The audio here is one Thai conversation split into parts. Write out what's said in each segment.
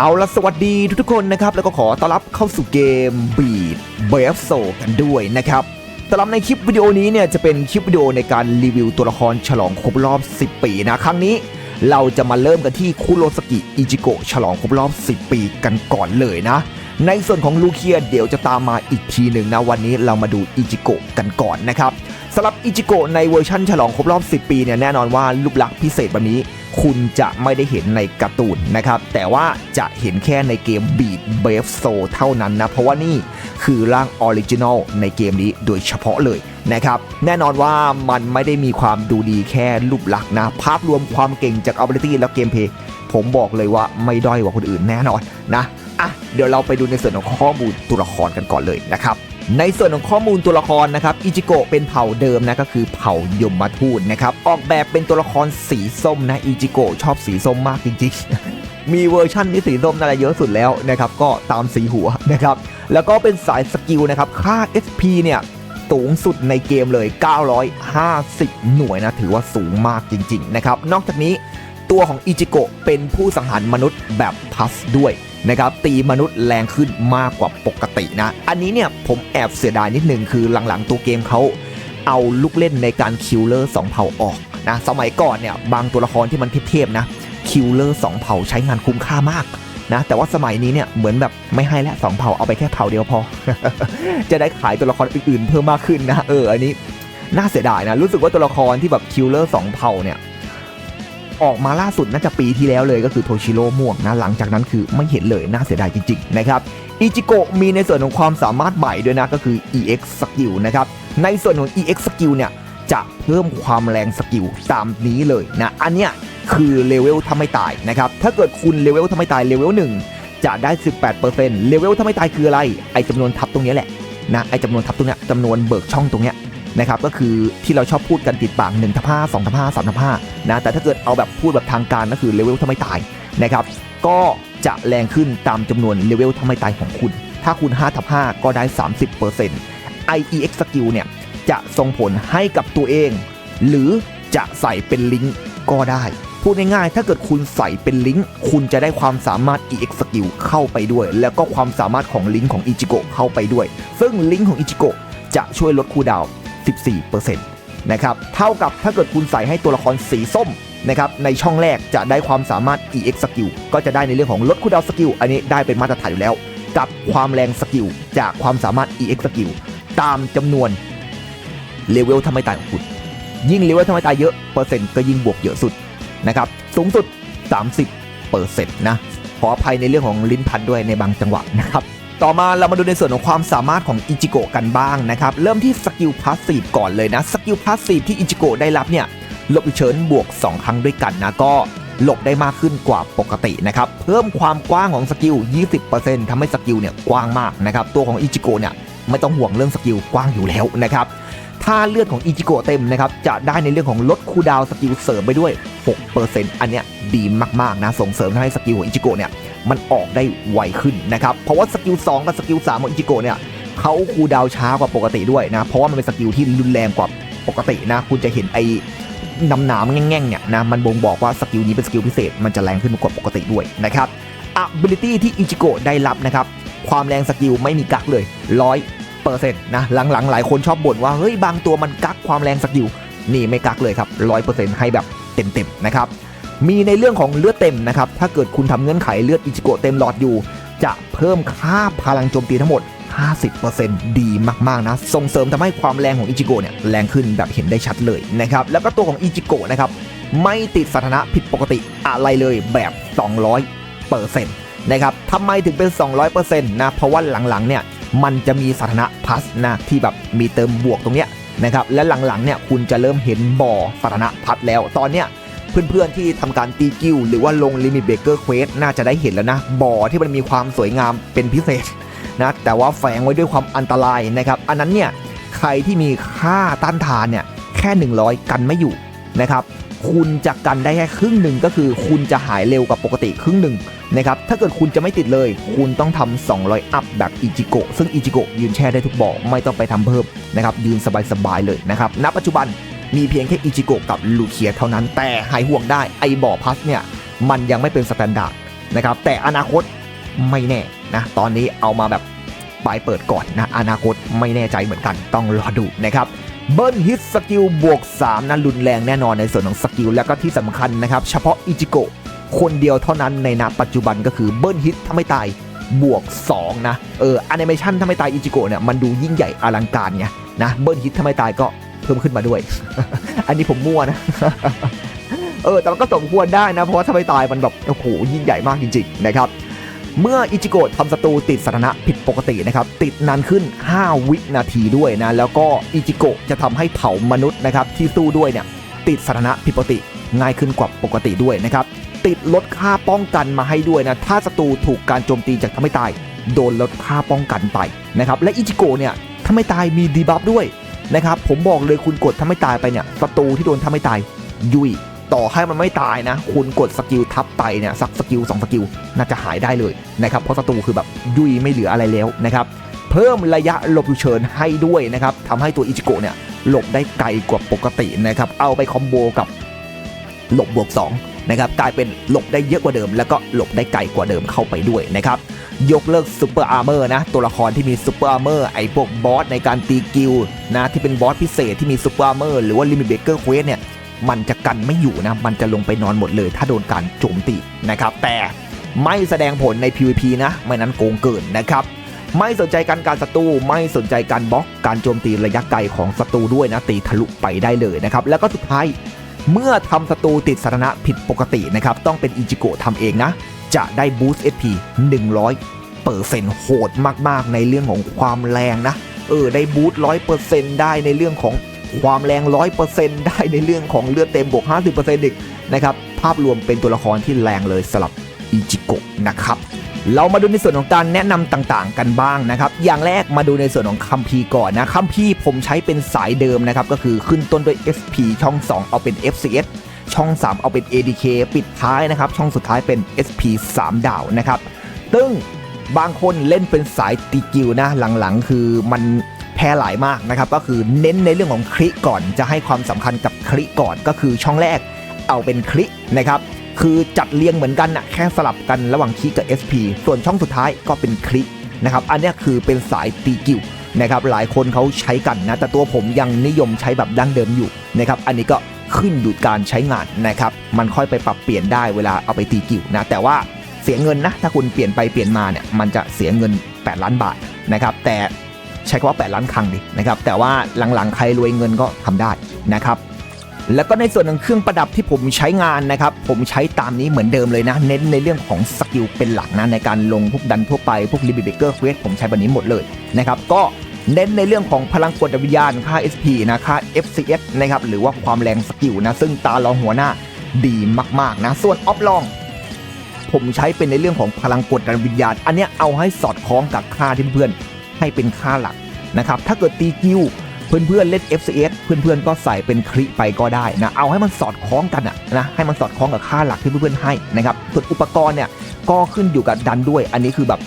เอาละสวัสดีทุกๆคนนะครับ แล้วก็ขอต้อนรับเข้าสู่เกม Beat b r a v e s o กันด้วยนะครับสำหรับในคลิปวิดีโอนี้เนี่ยจะเป็นคลิปวิดีโอในการรีวิวตัวละครฉลองครบรอบ 10 ปีนะ ครั้งนี้เราจะมาเริ่มกันที่คุโรสกิอิจิโกะฉลองครบรอบ 10 ปีกันก่อนเลยนะ ในส่วนของลูเคียเดี๋ยวจะตามมาอีกทีหนึ่งนะวันนี้เรามาดูอิจิโกะกันก่อนนะครับ สำหรับอิจิโกะในเวอร์ชั่นฉลองครบรอบ 10 ปีเนี่ยแน่นอนว่ารูปลักษณ์พิเศษแบบนี้ คุณจะไม่ได้เห็นในการ์ตูนนะครับ แต่ว่าจะเห็นแค่ในเกม Beat Brave Soul เท่านั้นนะ เพราะว่านี่คือร่างออริจินอลในเกมนี้โดยเฉพาะเลยนะครับแน่นอนว่ามันไม่ได้มีความดูดีแค่รูปลักษณ์นะ ภาพรวมความเก่งจาก ability และเกมเพลย์ผมบอกเลยว่าไม่ด้อยกว่าคนอื่นแน่นอนนะอะเดี๋ยวเราไปดูในส่วนของข้อมูลตัวละครกันก่อนเลยนะครับ ในส่วนของข้อมูลตัวละครนะครับอิจิโกะเป็นเผ่าเดิมนะก็คือเผ่ายมมาทูตนะครับออกแบบเป็นตัวละครสีส้มนะอิจิโกะชอบสีส้มมากจริงๆ มีเวอร์ชั่นที่สีส้มน่าจะเยอะสุดแล้วนะครับก็ตามสีหัวนะครับแล้วก็เป็นสายสกิลนะครับค่า SP เนี่ยสูงสุดในเกมเลย 950 หน่วยนะถือว่าสูงมากจริง ๆ นะครับ นอกจากนี้ตัวของอิจิโกะเป็นผู้สังหารมนุษย์แบบพัสด้วย นะครับตีมนุษย์แรงขึ้นมากกว่าปกตินะ อันนี้เนี่ยผมแอบเสียดายนิดนึงคือหลังๆตัวเกมเขาเอาลูกเล่นในการคิลเลอร์สองเผ่าออกนะสมัยก่อนเนี่ยบางตัวละครที่มันเทพๆนะคิลเลอร์สองเผ่าใช้งานคุ้มค่ามากนะแต่ว่าสมัยนี้เนี่ยเหมือนแบบไม่ให้แล้วสองเผ่าเอาไปแค่เผ่าเดียวพอ จะได้ขายตัวละครอื่นๆ เพิ่มมากขึ้นนะเอออันนี้น่าเสียดายนะรู้สึกว่าตัวละครที่แบบคิลเลอร์สองเผ่าเนี่ย ออกมาล่าสุดน่าจะปีที่แล้วเลยก็คือโทชิโร่ม่วงนะหลังจากนั้นคือไม่เห็นเลยน่าเสียดายจริงๆนะครับอิจิโกะมีในส่วนของความสามารถใหม่ด้วยนะก็คือ EX Skill นะครับในส่วนของ EX Skill เนี่ยจะเพิ่มความแรงสกิลตามนี้เลยนะอันเนี้ยคือเลเวลถ้าไม่ตายนะครับถ้าเกิดคุณเลเวลถ้าไม่ตายเลเวล1จะได้ 18%เลเวลถ้าไม่ตายคืออะไรไอจำนวนทับตรงเนี้ยแหละนะไอจำนวนทับตรงเนี้ยจำนวนเบิกช่องตรงเนี้ย นะครับก็คือที่เราชอบพูดกันติดปาก1ทับ5 2ทับ5 3ทับ5นะแต่ถ้าเกิดเอาแบบพูดแบบทางการก็คือเลเวลถ้าไม่ตายนะครับก็จะแรงขึ้นตามจำนวนเลเวลถ้าไม่ตายของคุณ ถ้าคุณ5ทับ5ก็ได้ 30% IEX skill เนี่ยจะส่งผลให้กับตัวเอง หรือจะใส่เป็นลิงก์ก็ได้ พูดง่ายๆ ถ้าเกิดคุณใส่เป็นลิงก์คุณจะได้ความสามารถ EX skill เข้าไปด้วย แล้วก็ความสามารถของลิงก์ของอิจิโกะเข้าไปด้วย ซึ่งลิงก์ของอิจิโกะจะช่วยลดคูดาว 14%นะครับเท่ากับถ้าเกิดคุณใส่ให้ตัวละครสีส้มนะครับในช่องแรกจะได้ความสามารถ EX skill ก็จะได้ในเรื่องของลดคูลดาวสกิลอันนี้ได้เป็นมาตรฐานอยู่แล้ว กับความแรงสกิลจากความสามารถ EX skill ตามจำนวนเลเวลทำไมตายของคุณ ยิ่งเลเวลทำไมตายเยอะเปอร์เซ็นต์ก็ยิ่งบวกเยอะสุดนะครับสูงสุด 30เปอร์เซ็นต์นะขออภัยในเรื่องของลิ้นพันด้วยในบางจังหวะนะครับ ต่อมาเรามาดูในส่วนของความสามารถของอิจิโกะกันบ้างนะครับ เริ่มที่สกิลพาสซีฟก่อนเลยนะ สกิลพาสซีฟที่อิจิโกะได้รับเนี่ยหลบเฉินบวก 2 ครั้งด้วยกันนะก็หลบได้มากขึ้นกว่าปกตินะครับ เพิ่มความกว้างของสกิล 20%ทำให้สกิลเนี่ยกว้างมากนะครับ ตัวของอิจิโกะเนี่ยไม่ต้องห่วงเรื่องสกิลกว้างอยู่แล้วนะครับถ้าเลือดของอิจิโกะเต็มนะครับจะได้ในเรื่องของลดคูดาวสกิลเสริมไปด้วย 6%อันเนี้ยดีมากๆนะส่งเสริมให้สกิลของอิจิโกะเนี่ย มันออกได้ไวขึ้นนะครับ เพราะว่าสกิล2กับสกิล3ของอิจิโกะเนี่ยเขาคูดาวช้ากว่าปกติด้วยนะ เพราะว่ามันเป็นสกิลที่รุนแรงกว่าปกตินะ คุณจะเห็นไอ้น้ำหนามแง่งๆเนี่ยนะมันบ่งบอกว่าสกิลนี้เป็นสกิลพิเศษ มันจะแรงขึ้นกว่าปกติด้วยนะครับ ability ที่อิจิโกะได้รับนะครับความแรงสกิลไม่มีกักเลยร้อยเปอร์เซ็นต์นะหลังๆ หลายคนชอบบ่นว่าเฮ้ยบางตัวมันกักความแรงสกิลนี่ไม่กักเลยครับร้อยเปอร์เซ็นต์ให้แบบเต็มๆนะครับ มีในเรื่องของเลือดเต็มนะครับ ถ้าเกิดคุณทำเงื่อนไขเลือดอิจิโกะเต็มหลอดอยู่ จะเพิ่มค่าพลังโจมตีทั้งหมด 50%ดีมาก ๆ นะ ส่งเสริมทำให้ความแรงของอิจิโกะเนี่ยแรงขึ้นแบบเห็นได้ชัดเลยนะครับ แล้วก็ตัวของอิจิโกะนะครับ ไม่ติดสถานะผิดปกติอะไรเลยแบบ 200%นะครับทำไมถึงเป็น 200%นะเพราะว่าหลังๆเนี่ยมันจะมีสถานะพัสนะที่แบบมีเติมบวกตรงเนี้ยนะครับและหลังๆเนี่ยคุณจะเริ่มเห็นบ่อสถานะพัดแล้ว ตอนเนี้ย เพื่อนๆที่ทำการตีกิ้วหรือว่าลงลิมิตเบเกอร์เควสน่าจะได้เห็นแล้วนะ บ่อที่มันมีความสวยงามเป็นพิเศษนะแต่ว่าแฝงไว้ด้วยความอันตรายนะครับ อันนั้นเนี่ยใครที่มีค่าต้านทานเนี่ยแค่ 100 กันไม่อยู่นะครับคุณจะกันได้แค่ครึ่งหนึ่งก็คือคุณจะหายเร็วกว่าปกติครึ่งหนึ่งนะครับถ้าเกิดคุณจะไม่ติดเลย คุณต้องทำ200 อัพแบบอิจิโกะซึ่งอิจิโกะยืนแช่ได้ทุกบ่อไม่ต้องไปทำเพิ่มนะครับยืนสบายๆเลยนะครับณปัจจุบัน มีเพียงแค่อิจิโกะกับลูเคียเท่านั้น แต่หายห่วงได้ไอบ่อพัสเนี่ย มันยังไม่เป็นสแตนดาร์ดนะครับ แต่อนาคตไม่แน่นะ ตอนนี้เอามาแบบปลายเปิดก่อนนะ อนาคตไม่แน่ใจเหมือนกันต้องรอดูนะครับเบิ้ลฮิตสกิลบวก 3นะรุนแรงแน่นอนในส่วนของสกิล แล้วก็ที่สำคัญนะครับ เฉพาะอิจิโกะคนเดียวเท่านั้นในณปัจจุบันก็คือเบิ้ลฮิตถ้าไม่ตายบวก 2 นะ เออแอนิเมชันถ้าไม่ตายอิจิโกะเนี่ยมันดูยิ่งใหญ่อลังการไงนะเบิ้ลฮิตถ้าไม่ตายก็ เพิ่มขึ้นมาด้วย อันนี้ผมมั่วนะเออแต่มันก็สมควรได้นะ เพราะว่าถ้าไม่ตายมันแบบโอ้โหยิ่งใหญ่มากจริง ๆ นะครับเมื่ออิจิโกะทำศัตรูติดสถานะผิดปกตินะครับติดนานขึ้น 5 วินาทีด้วยนะ แล้วก็อิจิโกะจะทำให้เผ่ามนุษย์นะครับที่สู้ด้วยเนี่ยติดสถานะผิดปกติง่ายขึ้นกว่าปกติด้วยนะครับติดลดค่าป้องกันมาให้ด้วยนะถ้าศัตรูถูกการโจมตีจากทำให้ตาย โดนลดค่าป้องกันไปนะครับและอิจิโกะเนี่ยถ้าไม่ตายมีดีบัฟด้วย นะครับผมบอกเลยคุณกดถ้าไม่ตายไปเนี่ยศัตรูที่โดนถ้าไม่ตายยุยต่อให้มันไม่ตายนะ คุณกดสกิลทับไปเนี่ยสักสกิล2สกิลน่าจะหายได้เลยนะครับเพราะศัตรูคือแบบยุยไม่เหลืออะไรแล้วนะครับเพิ่มระยะหลบเฉินให้ด้วยนะครับทำให้ตัวอิจิโกะเนี่ยหลบได้ไกลกว่าปกตินะครับเอาไปคอมโบกับหลบบวก 2 นะครับกลายเป็นหลบได้เยอะกว่าเดิม แล้วก็หลบได้ไกลกว่าเดิมเข้าไปด้วยนะครับยกเลิกซูเปอร์อาร์เมอร์นะตัวละครที่มีซูเปอร์อาร์เมอร์ไอ้พวกบอสในการตีกิลนะที่เป็นบอสพิเศษที่มีซูเปอร์อาร์เมอร์หรือว่าลิมิตเบเกอร์เควสเนี่ยมันจะกันไม่อยู่นะ มันจะลงไปนอนหมดเลย ถ้าโดนการโจมตีนะครับ แต่ไม่แสดงผลใน PVP นะ ไม่นั้นโกงเกินนะครับ ไม่สนใจการการศัตรู ไม่สนใจการบล็อก การโจมตีระยะไกลของศัตรูด้วยนะ ตีทะลุไปได้เลยนะครับ แล้วก็สุดท้าย เมื่อทำศัตรูติดสถานะผิดปกตินะครับ ต้องเป็นอิจิโกะทำเองนะ จะได้บูสต์ SP 100เปอร์เซ็นต์โหดมากๆ ในเรื่องของความแรงนะ เออ ได้บูสต์ร้อยเปอร์เซ็นต์ได้ในเรื่องของความแรง100%ได้ในเรื่องของเลือดเต็มบวก50%อีกนะครับ ภาพรวมเป็นตัวละครที่แรงเลยสำหรับอิจิโกะนะครับ เรามาดูในส่วนของการแนะนำต่างๆ กันบ้างนะครับ อย่างแรกมาดูในส่วนของคัมภีร์ก่อนนะคัมภีร์ผมใช้เป็นสายเดิมนะครับ ก็คือขึ้นต้นด้วย SP ช่อง 2 เอาเป็น FCS ช่อง 3 เอาเป็น ADK ปิดท้ายนะครับ ช่องสุดท้ายเป็น SP 3 ดาวนะครับซึ่งบางคนเล่นเป็นสายตีกิวนะหลังๆ คือมันแพร่หลายมากนะครับ ก็คือเน้นในเรื่องของคลิก่อนจะให้ความสำคัญกับคลิก่อนก็คือช่องแรกเอาเป็นคลินะครับ คือจัดเรียงเหมือนกันนะแค่สลับกันระหว่างคลิกับ SP ส่วนช่องสุดท้ายก็เป็นคลิกนะครับ อันนี้คือเป็นสายตีกิวนะครับ หลายคนเขาใช้กันนะ แต่ตัวผมยังนิยมใช้แบบดั้งเดิมอยู่นะครับ อันนี้ก็ขึ้นอยู่การใช้งานนะครับ มันค่อยไปปรับเปลี่ยนได้เวลาเอาไปตีกิวนะ แต่ว่าเสียเงินนะ ถ้าคุณเปลี่ยนไปเปลี่ยนมาเนี่ย มันจะเสียเงิน 8 ล้านบาทนะครับ แต่ใช้คำว่า 8 ล้านครั้งดินะครับ แต่ว่าหลังๆ ใครรวยเงินก็ทำได้นะครับ แล้วก็ในส่วนของเครื่องประดับที่ผมใช้งานนะครับ ผมใช้ตามนี้เหมือนเดิมเลยนะ เน้นในเรื่องของสกิลเป็นหลักนะในการลงพวกดันทั่วไปพวกลิบิเบเกอร์เควสผมใช้แบบนี้หมดเลยนะครับก็เน้นในเรื่องของพลังกดวิญญาณค่า SP นะค่า FCS นะครับหรือว่าความแรงสกิลนะซึ่งตาลองหัวหน้าดีมากๆนะส่วนออฟลอง ผมใช้เป็นในเรื่องของพลังกดดันวิญญาณ อันนี้เอาให้สอดคล้องกับค่าที่เพื่อนให้เป็นค่าหลักนะครับถ้าเกิดตีกิว เพื่อนๆเล่น FCS เพื่อนๆก็ใส่เป็นคลิไปก็ได้นะเอาให้มันสอดคล้องกันอะนะให้มันสอดคล้องกับค่าหลักที่เพื่อนๆให้นะครับส่วนอุปกรณ์เนี่ยก็ขึ้นอยู่กับดันด้วย อันนี้คือแบบ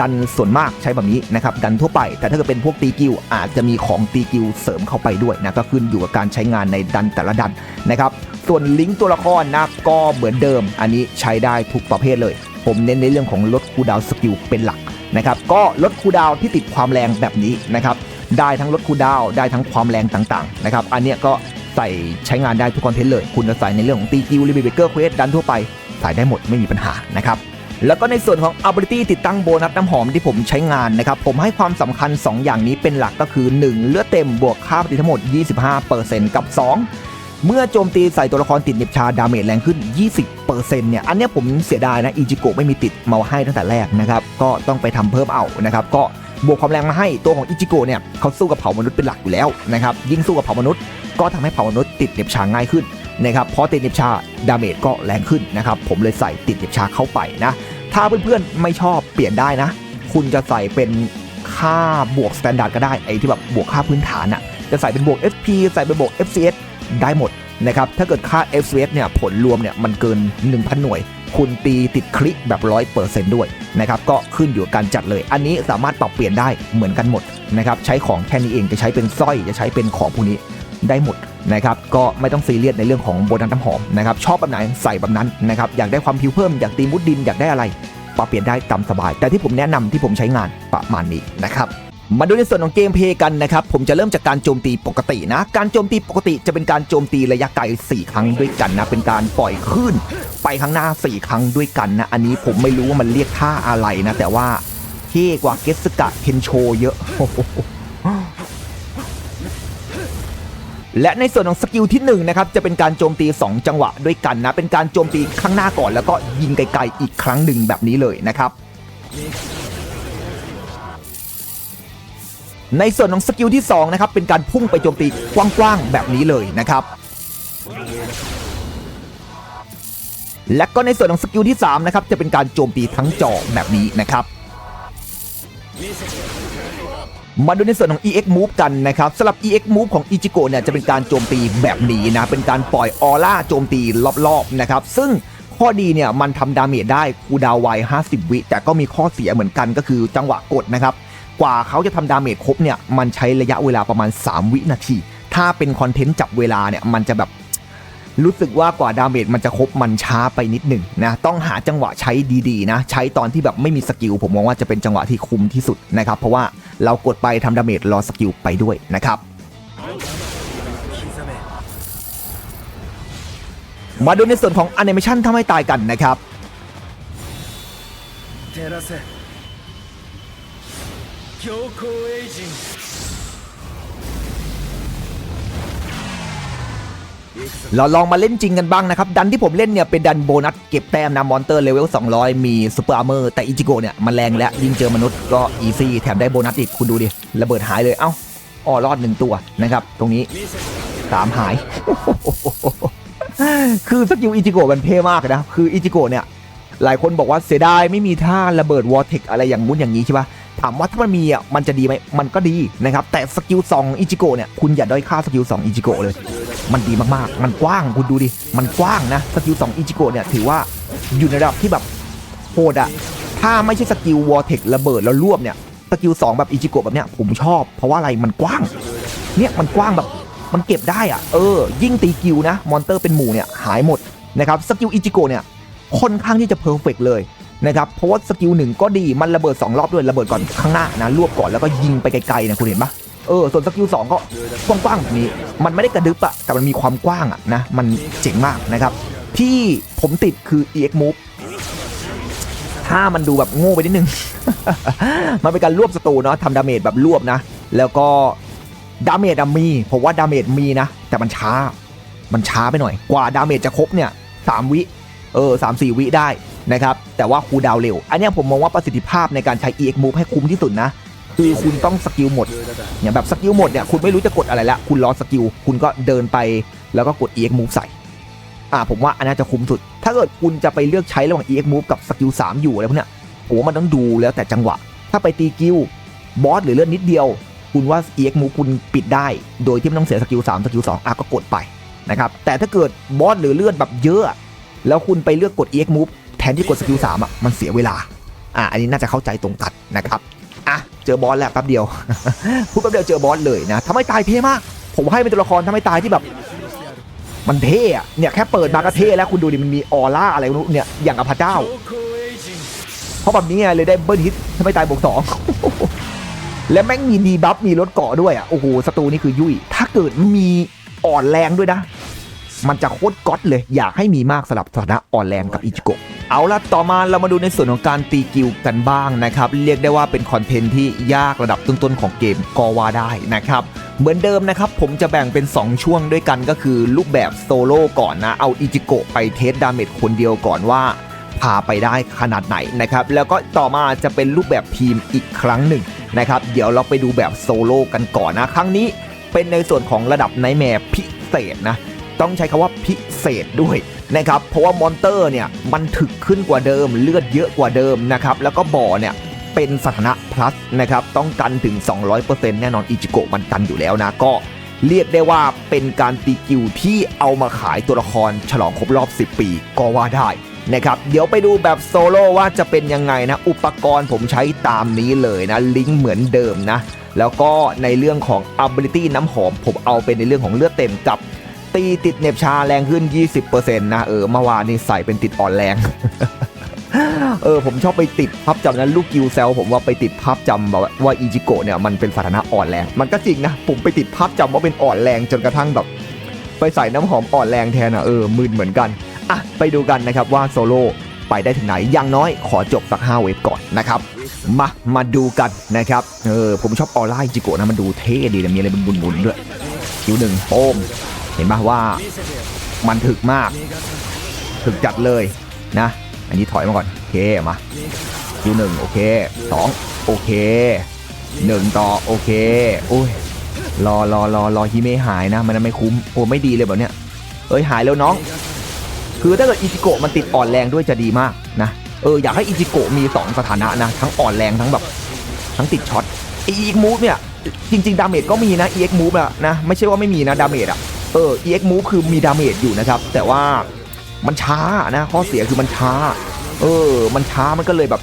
ดันส่วนมากใช้แบบนี้นะครับดันทั่วไป แต่ถ้าเกิดเป็นพวกตีกิวอาจจะมีของตีกิวเสริมเข้าไปด้วยนะก็ขึ้นอยู่กับการใช้งานในดันแต่ละดันนะครับส่วนลิงก์ตัวละครนะก็เหมือนเดิม อันนี้ใช้ได้ทุกประเภทเลย ผมเน้นในเรื่องของลดคูดาวสกิลเป็นหลักนะครับก็ลดคูดาวที่ติดความแรงแบบนี้นะครับ ได้ทั้งลดคูดาวได้ทั้งความแรงต่างๆนะครับอันเนี้ยก็ใส่ใช้งานได้ทุกคอนเทนต์เลย คุณจะใส่ในเรื่องของตีกิวรีเบเกอร์เควสดันทั่วไปใส่ได้หมดไม่มีปัญหานะครับแล้วก็ในส่วนของ ability ติดตั้งโบนัสน้ำหอมที่ผมใช้งานนะครับ ผมให้ความสำคัญ 2 อย่างนี้เป็นหลักก็คือ 1 เลือดเต็มบวกค่าปฏิทั้งหมด 25%กับ 2 เมื่อโจมตีใส่ตัวละครติดเน็บชาดาเมจแรงขึ้น 20%เนี่ย อันนี้ผมเสียดายนะ อิจิโกะไม่มีติดมาให้ตั้งแต่แรกนะครับ ก็ต้องไปทำเพิ่มเอานะครับ ก็ บวกความแรงมาให้ตัวของอิจิโกะเนี่ยเขาสู้กับเผ่ามนุษย์เป็นหลักอยู่แล้วนะครับยิ่งสู้กับเผ่ามนุษย์ก็ทำให้เผ่ามนุษย์ติดเน็บชาง่ายขึ้นนะครับพอติดเน็บชาดาเมจก็แรงขึ้นนะครับผมเลยใส่ติดเน็บชาเข้าไปนะถ้าเพื่อนๆไม่ชอบเปลี่ยนได้นะ คุณจะใส่เป็นค่าบวกสแตนดาร์ดก็ได้ไอ้ที่แบบบวกค่าพื้นฐานอะ่ะจะใส่เป็นบวก SP ใส่เป็นบวก FCS ได้หมดนะครับถ้าเกิดค่า FCS เนี่ยผลรวมเนี่ยมันเกิน 1,000 หน่วย คุณตีติดคลิกแบบ 100%ด้วย นะครับก็ขึ้นอยู่การจัดเลย อันนี้สามารถปรับเปลี่ยนได้เหมือนกันหมดนะครับใช้ของแค่นี้เองจะใช้เป็นสร้อยจะใช้เป็นของพวกนี้ได้หมดนะครับก็ไม่ต้องซีเรียสในเรื่องของโบนัสน้ำหอมนะครับชอบแบบไหนใส่แบบนั้นนะครับอยากได้ความผิวเพิ่มอยากตีมุดดินอยากได้อะไรปรับเปลี่ยนได้ตามสบาย แต่ที่ผมแนะนำที่ผมใช้งานประมาณนี้นะครับ มาดูในส่วนของเกมเพย์กันนะครับ ผมจะเริ่มจากการโจมตีปกตินะ การโจมตีปกติจะเป็นการโจมตีระยะไกล 4 ครั้งด้วยกันนะ เป็นการปล่อยคลื่นไปข้างหน้า 4 ครั้งด้วยกันนะ อันนี้ผมไม่รู้ว่ามันเรียกท่าอะไรนะ แต่ว่าเท่กว่าเกสกะเทนโชเยอะ และในส่วนของสกิลที่1นะครับ จะเป็นการโจมตี 2 จังหวะด้วยกันนะ เป็นการโจมตีข้างหน้าก่อน แล้วก็ยิงไกลๆอีกครั้งหนึ่งแบบนี้เลยนะครับ ในส่วนของสกิลที่2นะครับเป็นการพุ่งไปโจมตีกว้างๆแบบนี้เลยนะครับ และก็ในส่วนของสกิลที่3นะครับจะเป็นการโจมตีทั้งจอแบบนี้นะครับ มาดูในส่วนของ EX Move กันนะครับสำหรับ EX Move ของอิจิโกะเนี่ยจะเป็นการโจมตีแบบนี้นะเป็นการปล่อยออร่าโจมตีรอบๆนะครับซึ่งข้อดีเนี่ยมันทำดาเมจได้คูดาวไว 50 วิ แต่ก็มีข้อเสียเหมือนกันก็คือจังหวะกดนะครับ กว่าเขาจะทำดาเมจครบเนี่ยมันใช้ระยะเวลาประมาณ 3 วินาที ถ้าเป็นคอนเทนต์จับเวลาเนี่ยมันจะแบบรู้สึกว่ากว่าดาเมจมันจะครบมันช้าไปนิดหนึ่งนะต้องหาจังหวะใช้ดีๆนะ ใช้ตอนที่แบบไม่มีสกิลผมมองว่าจะเป็นจังหวะที่คุ้มที่สุดนะครับ เพราะว่าเรากดไปทำดาเมจรอสกิลไปด้วยนะครับ มาดูในส่วนของแอนิเมชันทำให้ตายกันนะครับ 強行エイジン เราลองมาเล่นจริงกันบ้างนะครับ ดันที่ผมเล่นเนี่ยเป็นดันโบนัสเก็บแต้มนะมอนเตอร์เลเวล 200 มีซูเปอร์อาร์เมอร์แต่อิจิโกะเนี่ยมันแรงแล้วยิงเจอมนุษย์ก็อีซี่แถมได้โบนัสอีก คุณดูดิ ระเบิดหายเลยเอ้าอ้อรอดหนึ่งตัวนะครับ ตรงนี้สามหาย คือสกิลอิจิโกะมันเท่มากนะ คืออิจิโกะเนี่ย หลายคนบอกว่าเสียดายไม่มีท่าระเบิดวอร์เทกอะไรอย่างงู้นอย่างนี้ใช่ปะ ถามว่าถ้ามันมีอะมันจะดีไหมมันก็ดีนะครับแต่สกิล2อิจิโกะเนี่ยคุณอย่าด้อยค่าสกิล2อิจิโกะเลย มันดีมากๆ มันกว้างคุณดูดิมันกว้างนะสกิล2อิจิโกะเนี่ยถือว่าอยู่ในระดับที่แบบโหดอะถ้าไม่ใช่สกิลวอร์เทกระเบิดแล้วรวบเนี่ยสกิล2แบบอิจิโกะแบบเนี้ยผมชอบ เพราะว่าอะไรมันกว้าง เนี่ยมันกว้างแบบมันเก็บได้อะเออ ยิ่งตีกิวนะมอนเตอร์เป็นหมู่เนี่ยหายหมดนะครับสกิลอิจิโกะเนี่ยค่อนข้างที่จะเพอร์เฟกเลย นะครับเพราะว่าสกิลหนึ่งก็ดีมันระเบิด 2 รอบด้วยระเบิดก่อนข้างหน้านะรวบก่อนแล้วก็ยิงไปไกลๆนะคุณเห็นปะเออส่วนสกิล2ก็กว้างๆแบบนี้ มันไม่ได้กระดึบอะแต่มันมีความกว้างอะนะมันเจ๋งมากนะครับที่ผมติดคือ EX Move ถ้ามันดูแบบโง่ไปนิดนึง มันเป็นการรวบศัตรูเนาะทำดาเมจแบบรวบนะ แล้วก็ดาเมจมีผมว่าดาเมจมีนะ แต่มันช้า มันช้าไปหน่อย กว่าดาเมจจะครบเนี่ยสามวิ เออสามสี่วิได้ นะครับแต่ว่าคูดาวเร็ว อันนี้ผมมองว่าประสิทธิภาพในการใช้ EX Move ให้คุ้มที่สุดนะ คือคุณต้องสกิลหมดอย่างแบบสกิลหมดเนี่ยคุณไม่รู้จะกดอะไรละคุณรอสกิลคุณก็เดินไปแล้วก็กด EX Move ใส่อ่าผมว่าอันน่าจะคุ้มสุด ถ้าเกิดคุณจะไปเลือกใช้ระหว่าง EX Move กับสกิล3อยู่อะไรพวกเนี้ยผมว่ามันต้องดูแล้วแต่จังหวะ ถ้าไปตีกิลบอสหรือเลือดนิดเดียว คุณว่า EX Move คุณปิดได้ โดยที่ไม่ต้องเสียสกิล3สกิล2อะก็กดไปนะครับแต่ถ้าเกิดบอสหรือเลือดแบบเยอะ แล้วคุณไปเลือกกด EX Move แทนที่กดสกิลสามอะมันเสียเวลาอะอันนี้น่าจะเข้าใจตรงตัดนะครับอะเจอบอสแล้วแป๊บเดียวพูดแป๊บเดียวเจอบอสเลยนะทำให้ตายเท่มาก ผมให้เป็นตัวละครทำให้ตายที่แบบ มันเท่เนี่ยแค่เปิดมาก็เท่แล้วคุณดูดิมันมีออร่าอะไรเนี่ยอย่างอัพระเจ้าเพราะแบบนี้ไงเลยได้เบิร์ฮิตทำให้ตายบวกสองและแม่งมีดีบัฟมีรถเกาะด้วยอะโอ้โหศัตรูนี่คือยุ่ยถ้าเกิดมีอ่อนแรงด้วยนะ มันจะโคตรก๊อตเลย อยากให้มีมากสลับสถานะอ่อนแรงกับอิจิโกะ เอาละต่อมาเรามาดูในส่วนของการตีกิลกันบ้างนะครับ เรียกได้ว่าเป็นคอนเทนต์ที่ยากระดับต้นๆของเกมก็ว่าได้นะครับเหมือนเดิมนะครับผมจะแบ่งเป็น 2 ช่วงด้วยกันก็คือรูปแบบโซโล่ก่อนนะ เอาอิจิโกะไปเทสดาเมจคนเดียวก่อนว่าพาไปได้ขนาดไหนนะครับ แล้วก็ต่อมาจะเป็นรูปแบบทีมอีกครั้งหนึ่งนะครับ เดี๋ยวเราไปดูแบบโซโล่กันก่อนนะ ครั้งนี้เป็นในส่วนของระดับไนแมร์พิเศษนะ ต้องใช้คำว่าพิเศษด้วยนะครับเพราะว่ามอนเตอร์เนี่ยมันถึกขึ้นกว่าเดิม เลือดเยอะกว่าเดิมนะครับแล้วก็บ่อเนี่ยเป็นสถานะ plus นะครับต้องกันถึง 200%แน่นอนอิจิโกะมันกันอยู่แล้วนะก็เรียกได้ว่าเป็นการตีกิวที่เอามาขายตัวละครฉลองครบรอบ 10 ปีก็ว่าได้นะครับเดี๋ยวไปดูแบบโซโล่ว่าจะเป็นยังไงนะ อุปกรณ์ผมใช้ตามนี้เลยนะ ลิงก์เหมือนเดิมนะ แล้วก็ในเรื่องของ ability น้ำหอม ผมเอาเป็นในเรื่องของเลือดเต็มกับ ตีติดเน็บชาแรงขึ้น 20%นะเออเมื่อวานนี้ใส่เป็นติดอ่อนแรง เออผมชอบไปติดภาพจำนั้นลูกกิวเซลผมว่าไปติดภาพจำแบบว่าอีจิโกะเนี่ยมันเป็นสถานะอ่อนแรง มันก็จริงนะ ผมไปติดภาพจำว่าเป็นอ่อนแรงจนกระทั่งแบบ ไปใส่น้ำหอมอ่อนแรงแทนอะเออมึนเหมือนกันอะไปดูกันนะครับว่าโซโล่ไปได้ถึงไหนอย่างน้อยขอจบสัก5เวฟก่อนนะครับ มา มาดูกันนะครับ เออ ผมชอบออร่าอีจิโกะนะ มันดูเท่ดีนะมีอะไรบุนๆด้วยคิวหนึ่งโป้ม ห็นปะว่ามันถึกมาก ถึกจัดเลยนะ อันนี้ถอยมาก่อน โอเค มาคิวหนึ่งโอเคสองโอเคหนึ่งต่อโอเคโอ้ยรอรอรอรอฮิเมหายนะ มันไม่คุ้มโอ้ไม่ดีเลยแบบเนี้ยเอ้ยหายแล้วน้อง คือถ้าเกิดอิจิโกะมันติดอ่อนแรงด้วยจะดีมากนะเอออยากให้อิจิโกะมี 2 สถานะนะ ทั้งอ่อนแรงทั้งแบบทั้งติดช็อตอีกมูฟเนี่ยจริงๆดาเมจก็มีนะเอ็กมูฟอะนะไม่ใช่ว่าไม่มีนะดาเมจอะ เออ EX Move คือมีดาเมจอยู่นะครับ แต่ว่ามันช้านะข้อเสียคือมันช้า เออ มันช้ามันก็เลยแบบ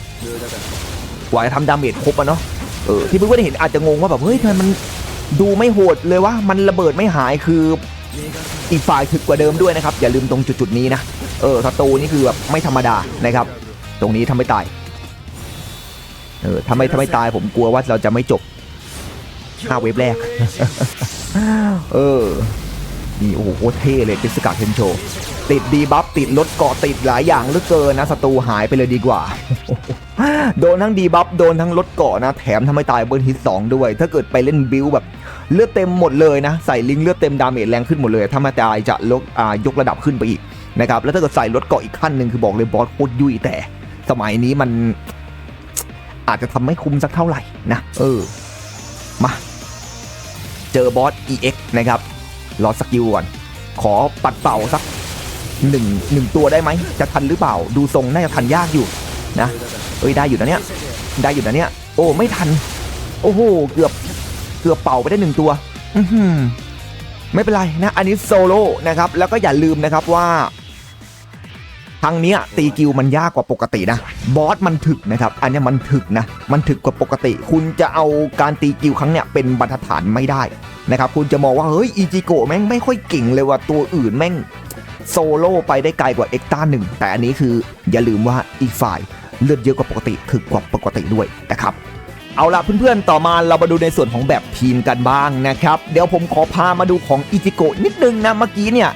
กว่าจะทำดาเมจครบอะเนาะเออที่เพื่อนๆเห็นอาจจะงงว่าแบบเฮ้ยทำไมมันดูไม่โหดเลยวะมันระเบิดไม่หายคืออีกฝ่ายถึกกว่าเดิมด้วยนะครับ อย่าลืมตรงจุดๆนี้นะเออศัตรูนี่คือแบบไม่ธรรมดานะครับ ตรงนี้ทำไม่ตายเออทำไม่ทำไม่ตายผมกลัวว่าเราจะไม่จบห้าเวฟแรก เออ นี่โอ้โหโคตรเท่เลยเป็นสกัดเทนโช ติดดีบัฟติดลดเกาะติดหลายอย่างเหลือเกินนะศัตรูหายไปเลยดีกว่า โดนทั้งดีบัฟโดนทั้งลดเกาะนะ แถมทำให้ตายเบิร์นฮิตสองด้วย ถ้าเกิดไปเล่นบิลแบบเลือดเต็มหมดเลยนะ ใส่ลิงเลือดเต็มดาเมจแรงขึ้นหมดเลยถ้ามาตายจะลดยกระดับขึ้นไปอีกนะครับแล้วถ้าเกิดใส่ลดเกาะอีกขั้นหนึ่งคือบอกเลยบอสโคตรยุ่ยแต่ สมัยนี้มันอาจจะทำไม่คุ้มสักเท่าไหร่นะเออมาเจอบอส EX นะครับ รอสกิลก่อน ขอปัดเป่าสักหนึ่งหนึ่งตัวได้ไหม จะทันหรือเปล่า ดูทรงน่าจะทันยากอยู่นะ เอ้ยได้อยู่นะเนี่ย ได้อยู่นะเนี่ย โอ้ไม่ทัน โอ้โหเกือบเกือบเป่าไปได้หนึ่งตัว อืไม่เป็นไรนะ อันนี้โซโล่นะครับ แล้วก็อย่าลืมนะครับว่าครั้งเนี้ยตีกิวมันยากกว่าปกตินะ บอสมันถึกนะครับ อันนี้มันถึกนะ มันถึกกว่าปกติ คุณจะเอาการตีกิวครั้งเนี้ยเป็นบรรทัดฐานไม่ได้ นะครับคุณจะมองว่าเฮ้ยอีจิโกะแม่งไม่ค่อยเก่งเลยว่าตัวอื่นแม่งโซโล่ไปได้ไกลกว่าเอ็กต้าหนึ่งแต่อันนี้คืออย่าลืมว่าอีกฝ่ายเลือดเยอะกว่าปกติถึกกว่าปกติด้วยนะครับเอาล่ะเพื่อนๆ ต่อมาเรามาดูในส่วนของแบบทีมกันบ้างนะครับ เดี๋ยวผมขอพามาดูของอิจิโกะนิดนึงนะเมื่อกี้เนี่ย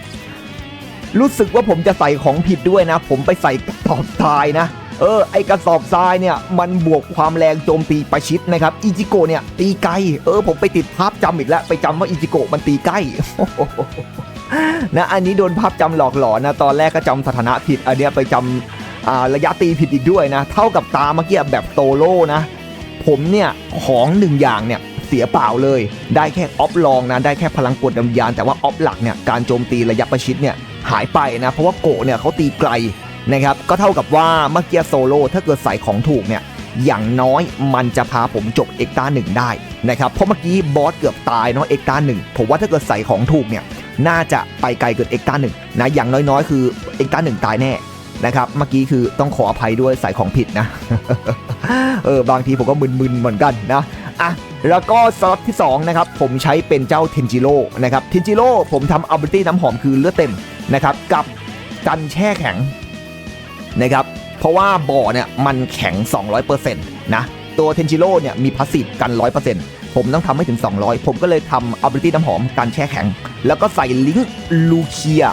รู้สึกว่าผมจะใส่ของผิดด้วยนะ ผมไปใส่กระสอบทายนะ เออไอกระสอบทรายเนี่ยมันบวกความแรงโจมตีประชิดนะครับอิจิโกะเนี่ยตีไกลเออผมไปติดภาพจำอีกแล้วไปจำว่าอิจิโกะมันตีใกล้นะอันนี้โดนภาพจำหลอกหลอนนะตอนแรกก็จำสถานะผิดอันเนี้ยไปจำอ่าระยะตีผิดอีกด้วยนะ เท่ากับตาเมื่อกี้แบบโตโล่นะ ผมเนี่ยของหนึ่งอย่างเนี่ยเสียเปล่าเลย ได้แค่ออฟลองนะ ได้แค่พลังกดดำยาน แต่ว่าออฟหลักเนี่ย การโจมตีระยะประชิดเนี่ยหายไปนะ เพราะว่าโกเนี่ยเขาตีไกล นะครับก็เท่ากับว่าเมื่อกี้โซโล่ถ้าเกิดใส่ของถูกเนี่ยอย่างน้อยมันจะพาผมจบเอ็กตาหนึ่งได้นะครับเพราะเมื่อกี้บอสเกือบตายเนาะเอ็กตาหนึ่งผมว่าถ้าเกิดใส่ของถูกเนี่ยน่าจะไปไกลเกินเอ็กตาหนึ่งนะอย่างน้อยๆ คือเอ็กตาหนึ่งตายแน่นะครับเมื่อกี้คือต้องขออภัยด้วยใส่ของผิดนะเออบางทีผมก็มึนๆเหมือนกันนะอะแล้วก็สล็อตที่2นะครับผมใช้เป็นเจ้าเทนจิโร่นะครับเทนจิโร่ผมทำอัลเบตี้น้ำหอมคือเลือดเต็มนะครับกับกันแช่แข็ง นะครับ เพราะว่าบ่อเนี่ยมันแข็ง 200%นะตัวเทนจิโร่เนี่ยมีพาสซีฟกัน 100%ผมต้องทำให้ถึง 200 ผมก็เลยทำอัลเบตี้น้ำหอมกันแช่แข็ง แล้วก็ใส่ลิงก์ลูเคีย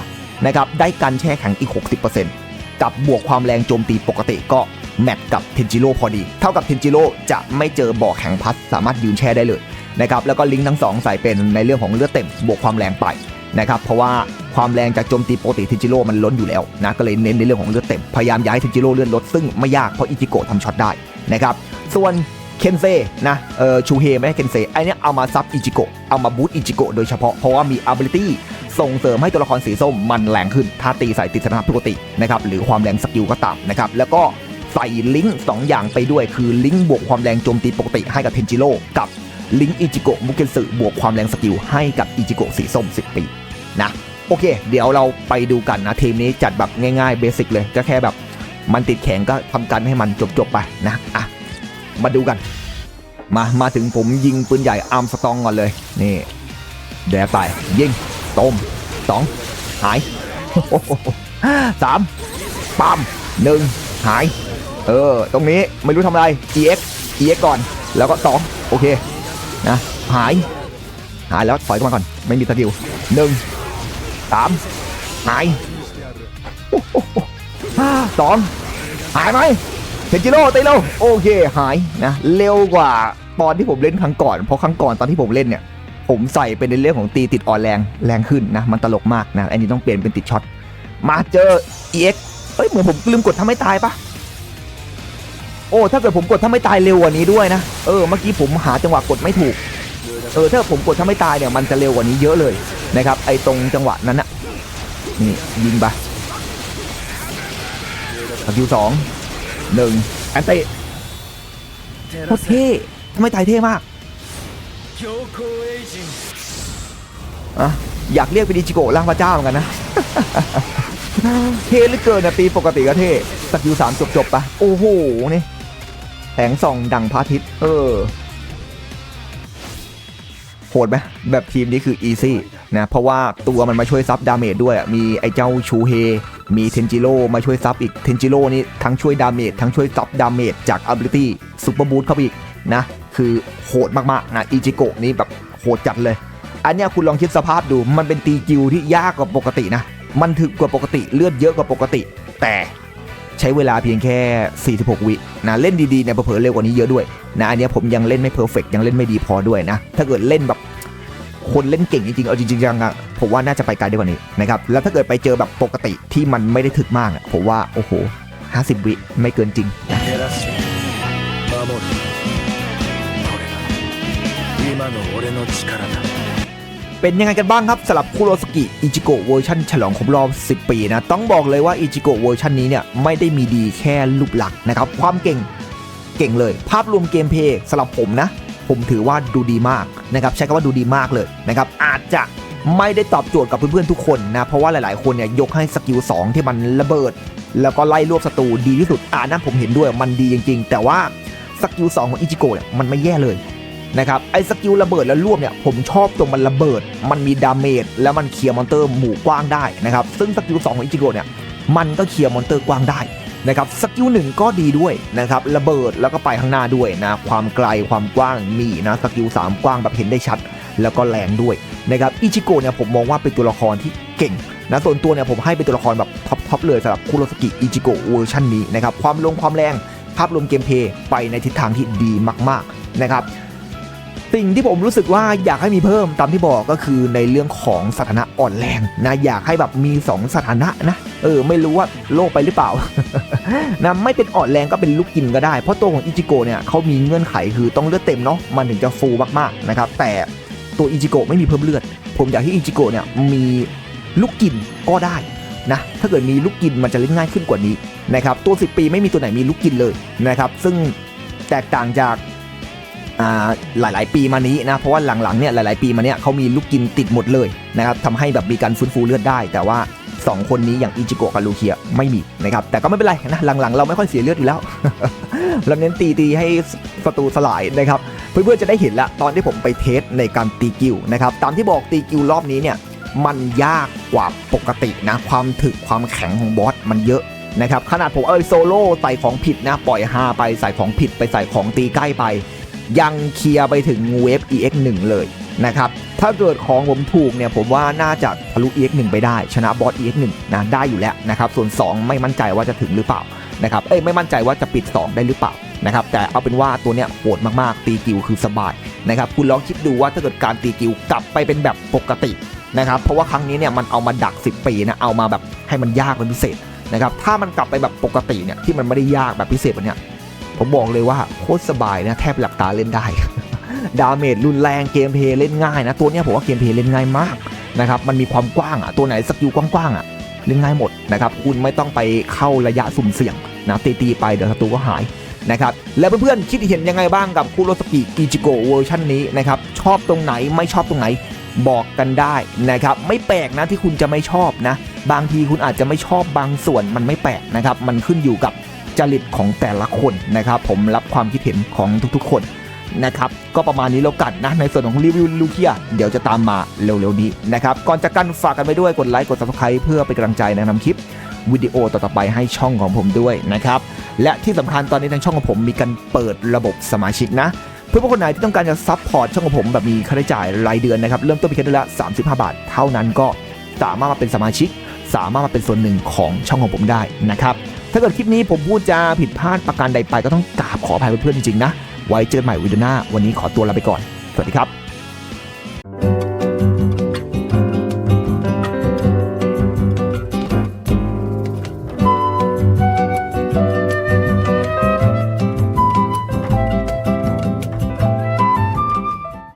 นะครับได้กันแช่แข็งอีก 60%กับบวกความแรงโจมตีปกติก็แมทกับเทนจิโร่พอดี เท่ากับเทนจิโร่จะไม่เจอบ่อแข็งพัดสามารถยืนแช่ได้เลยนะครับแล้วก็ลิงก์ทั้งสองใส่เป็นในเรื่องของเลือดเต็มบวกความแรงไป นะครับเพราะว่าความแรงจากโจมตีปกติเทนจิโร่มันล้นอยู่แล้วนะก็เลยเน้นในเรื่องของเลือดเต็ม พยายามย้ายเทนจิโร่เลือดลดซึ่งไม่ยากเพราะอิจิโกะทำช็อตได้นะครับส่วนเคนเซ่นะเออชูเฮไม่ใช่เคนเซ่ไอเนี้ยเอามาซับอิจิโกะเอามาบูตอิจิโกะโดยเฉพาะเพราะว่ามี ability ส่งเสริมให้ตัวละครสีส้มมันแรงขึ้น ถ้าตีใส่ติดสถานะปกตินะครับหรือความแรงสกิลก็ตามนะครับแล้วก็ใส่ลิงก์สองอย่างไปด้วยคือลิงก์บวกความแรงโจมตีปกติให้กับเทนจิโร่กับ ลิงก์อิจิโกะมุเกนสึบวกความแรงสกิลให้กับอิจิโกะสีส้ม 10 ปีนะโอเค เดี๋ยวเราไปดูกันนะ ทีมนี้จัดแบบง่ายๆเบสิกเลยก็แค่แบบมันติดแข็งก็ทำกันให้มันจบๆไปนะอะมาดูกัน มามาถึงผมยิงปืนใหญ่อาร์มสตองก่อนเลย นี่แดดไปยิงต้มสองหายสามปั๊มหนึ่งหาย เออ ตรงนี้ไม่รู้ทำอะไร EX EX ก่อนแล้วก็สองโอเค นะ หาย หายแล้วถอยกลับมาก่อน ไม่มีสกิลหนึ่งสามหายสองหายไหมเทนจิโร่ตีเร็วโอเคหายนะเร็วกว่าตอนที่ผมเล่นครั้งก่อน เพราะครั้งก่อนตอนที่ผมเล่นเนี่ย ผมใส่เป็นในเรื่องของตีติดอ่อนแรงแรงขึ้นนะ มันตลกมากนะ อันนี้ต้องเปลี่ยนเป็นติดช็อตมาเจอ EX เอ้ยเหมือนผมลืมกดทำให้ตายปะ โอ้ถ้าเกิดผมกดถ้าไม่ตายเร็วกว่านี้ด้วยนะเออเมื่อกี้ผมหาจังหวะกดไม่ถูกเออถ้าผมกดถ้าไม่ตายเนี่ยมันจะเร็วกว่านี้เยอะเลยนะครับ ไอตรงจังหวะนั้นอะนี่ยิงไปคิวสองหนึ่งแอนเตะโคตรเท่ทำไมตายเท่มากอะอยากเรียกไปดิจิโกะร่างพระเจ้าเหมือนกันนะเท่หรือเกินนะปีปกติก็เท่สกิลสามจบจบปะโอ้โหนี่ สงส่องดังพระอาทิตย์ เออ โหดไหมแบบทีมนี้คืออีซี่นะ เพราะว่าตัวมันมาช่วยซับดาเมจด้วยอะมีไอ้เจ้าชูเฮ มีเทนจิโร่มาช่วยซับอีก เทนจิโร่นี่ทั้งช่วยดาเมจทั้งช่วยซับดาเมจจาก ability ซุปเปอร์บูทเข้าไปอีกนะ คือโหดมากๆนะอิจิโกะนี่แบบโหดจัดเลย อันเนี้ยคุณลองคิดสภาพดู มันเป็นตีกิวที่ยากกว่าปกตินะ มันถึกกว่าปกติเลือดเยอะกว่าปกติ แต่ ใช้เวลาเพียงแค่ 46 วินะเล่นดีๆเนี่ยเผลอๆเร็วกว่านี้เยอะด้วยนะอันเนี้ยผมยังเล่นไม่เพอร์เฟกยังเล่นไม่ดีพอด้วยนะ ถ้าเกิดเล่นแบบคนเล่นเก่งจริงๆ เอาจริงๆจังอะผมว่าน่าจะไปไกลได้กว่านี้นะครับแล้วถ้าเกิดไปเจอแบบปกติที่มันไม่ได้ถึกมากอะผมว่าโอ้โห 50 วิไม่เกินจริง 照らし守るこれが今の俺の力だ เป็นยังไงกันบ้างครับสำหรับคุโรสกิอิจิโกะเวอร์ชันฉลองครบรอบ 10 ปีนะ ต้องบอกเลยว่าอิจิโกะเวอร์ชันนี้เนี่ยไม่ได้มีดีแค่รูปลักษณ์นะครับ ความเก่งเก่งเลย ภาพรวมเกมเพย์สำหรับผมนะ ผมถือว่าดูดีมากนะครับ ใช้คำว่าดูดีมากเลยนะครับ อาจจะไม่ได้ตอบโจทย์กับเพื่อนๆทุกคนนะ เพราะว่าหลายๆคนเนี่ยยกให้สกิล 2 ที่มันระเบิด แล้วก็ไล่รวบศัตรูดีที่สุดอ่านั่นผมเห็นด้วยมันดีจริง ๆ แต่ว่าสกิล2ของอิจิโกะเนี่ยมันไม่แย่เลย นะครับไอ้สกิลระเบิดแล้วรวบเนี่ยผมชอบตรงมันระเบิด มันมีดาเมจแล้วมันเคลียร์มอนเตอร์หมู่กว้างได้นะครับซึ่งสกิล2ของอิจิโกะเนี่ยมันก็เคลียร์มอนเตอร์กว้างได้นะครับสกิลหนึ่งก็ดีด้วยนะครับระเบิดแล้วก็ไปข้างหน้าด้วยนะความไกลความกว้างมีนะสกิล3กว้างแบบเห็นได้ชัด แล้วก็แรงด้วยนะครับอิจิโกะเนี่ยผมมองว่าเป็นตัวละครที่เก่งนะส่วนตัวเนี่ยผมให้เป็นตัวละครแบบท็อปทอปเลยสำหรับคุโรสกิอิจิโกะเวอร์ชันนี้นะครับความลงความแรงภาพรวมเกมเพลย์ไปในทิศทางที่ดีมากๆนะครับ สิ่งที่ผมรู้สึกว่าอยากให้มีเพิ่มตามที่บอกก็คือในเรื่องของสถานะอ่อนแรงนะอยากให้แบบมี 2 สถานะนะเออไม่รู้ว่าโลกไปหรือเปล่านะไม่เป็นอ่อนแรงก็เป็นลูกกินก็ได้ เพราะตัวของอิจิโกะเนี่ยเขามีเงื่อนไขคือต้องเลือดเต็มเนาะมันถึงจะฟูมากๆนะครับแต่ตัวอิจิโกะไม่มีเพิ่มเลือด ผมอยากให้อิจิโกะเนี่ยมีลูกกินก็ได้นะถ้าเกิดมีลูกกินมันจะเล่นง่ายขึ้นกว่านี้นะครับตัว 10 ปีไม่มีตัวไหนมีลูกกินเลยนะครับซึ่งแตกต่างจาก หลาย ๆ ปีมานี้นะเพราะว่าหลัง ๆ เนี่ยหลาย ๆ ปีมาเนี่ยเขามีลูกกินติดหมดเลยนะครับทำให้แบบมีการฟื้นฟูเลือดได้ แต่ว่า 2 คนนี้อย่างอิจิโกะกับลูเคียไม่มีนะครับแต่ก็ไม่เป็นไรนะหลัง ๆ เราไม่ค่อยเสียเลือดอยู่แล้วเราเน้นตีตีให้ศัตรูสลายนะครับเพื่อนๆจะได้เห็นละตอนที่ผมไปเทสในการตีกิวนะครับตามที่บอกตีกิวรอบนี้เนี่ยมันยากกว่าปกตินะความถึกความแข็งของบอสมันเยอะนะครับขนาดผมเอ้ยโซโล่ใส่ของผิดนะปล่อยฮาไปใส่ของผิดไปใส่ของตีใกล้ไป ยังเคลียร์ไปถึงเวฟ EX1 เลยนะครับถ้าเกิดของผมถูกเนี่ยผมว่าน่าจะทะลุ EX1 ไปได้ ชนะบอส EX1 นะได้อยู่แล้วนะครับส่วน 2 ไม่มั่นใจว่าจะถึงหรือเปล่านะครับเอ้ยไม่มั่นใจว่าจะปิด 2 ได้หรือเปล่านะครับแต่เอาเป็นว่าตัวเนี้ยโหดมากๆ ตีกิวคือสบายนะครับคุณลองคิดดูว่าถ้าเกิดการตีกิวกลับไปเป็นแบบปกตินะครับเพราะว่าครั้งนี้เนี่ยมันเอามาดัก 10 ปีนะเอามาแบบให้มันยากเป็นพิเศษนะครับถ้ามันกลับไปแบบปกติเนี่ยที่มันไม่ได้ยากแบบพิเศษแบบเนี้ย ผมบอกเลยว่าโคตรสบายนะแทบหลับตาเล่นได้ ดาเมจรุนแรงเกมเพลย์เล่นง่ายนะ ตัวนี้ผมว่าเกมเพลย์เล่นง่ายมากนะครับมันมีความกว้างอะตัวไหนสกิลกว้างๆอะเล่นง่ายหมดนะครับคุณไม่ต้องไปเข้าระยะสุ่มเสี่ยงนะตีๆไปเดี๋ยวศัตรูก็หายนะครับแล้วเพื่อนๆคิดเห็นยังไงบ้างกับคูโรสกิอิจิโกะเวอร์ชันนี้นะครับชอบตรงไหนไม่ชอบตรงไหนบอกกันได้นะครับไม่แปลกนะที่คุณจะไม่ชอบนะ บางทีคุณอาจจะไม่ชอบบางส่วนมันไม่แปลกนะครับมันขึ้นอยู่กับ จริตของแต่ละคนนะครับ ผมรับความคิดเห็นของทุกๆคนนะครับก็ประมาณนี้แล้วกันนะในส่วนของรีวิวลูเคียเดี๋ยวจะตามมาเร็วๆนี้นะครับก่อนจากกันฝากกันไปด้วยกดไลค์กด subscribe เพื่อเป็นกำลังใจในการทำคลิปวิดีโอต่อๆไปให้ช่องของผมด้วยนะครับและที่สำคัญตอนนี้ทางช่องของผมมีการเปิดระบบสมาชิกนะเพื่อคนไหนที่ต้องการจะซัพพอร์ตช่องของผมแบบมีค่าใช้จ่ายรายเดือนนะครับเริ่มต้นเพียงแค่เดือนละ 35 บาท เท่านั้นก็สามารถมาเป็นสมาชิก สามารถมาเป็นส่วนหนึ่งของช่องของผมได้นะครับ ถ้าเกิดคลิปนี้ผมพูดจาผิดพลาดประการใดไปก็ต้องกราบขออภัยเพื่อนๆจริงๆนะ ไว้เจอกันใหม่วิดีโอหน้า วันนี้ขอตัวลาไปก่อน สวัสดีครับ